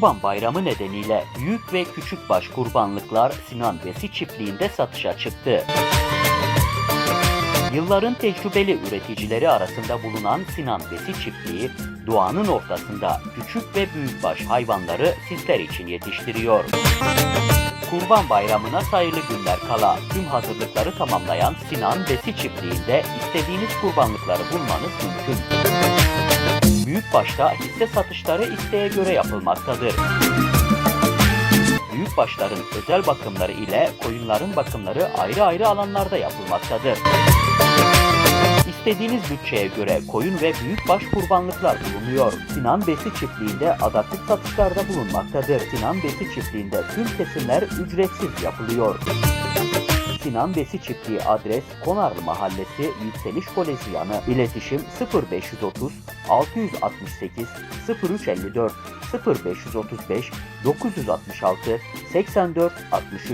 Kurban Bayramı nedeniyle büyük ve küçük baş kurbanlıklar Sinan Besi çiftliğinde satışa çıktı. Yılların tecrübeli üreticileri arasında bulunan Sinan Besi çiftliği, doğanın ortasında küçük ve büyükbaş hayvanları sizler için yetiştiriyor. Kurban Bayramı'na sayılı günler kala tüm hazırlıkları tamamlayan Sinan Besi çiftliğinde istediğiniz kurbanlıkları bulmanız mümkün. Büyükbaşta hisse satışları isteğe göre yapılmaktadır. Büyükbaşların özel bakımları ile koyunların bakımları ayrı ayrı alanlarda yapılmaktadır. İstediğiniz bütçeye göre koyun ve büyükbaş kurbanlıklar bulunuyor. Sinan Besi çiftliğinde adaklık satışlarda bulunmaktadır. Sinan Besi çiftliğinde tüm kesimler ücretsiz yapılıyor. Sinan Besi çiftliği adres Konarlı Mahallesi Yükseliş Koleji yanı. İletişim 0530 668 0354 0535 966 84 63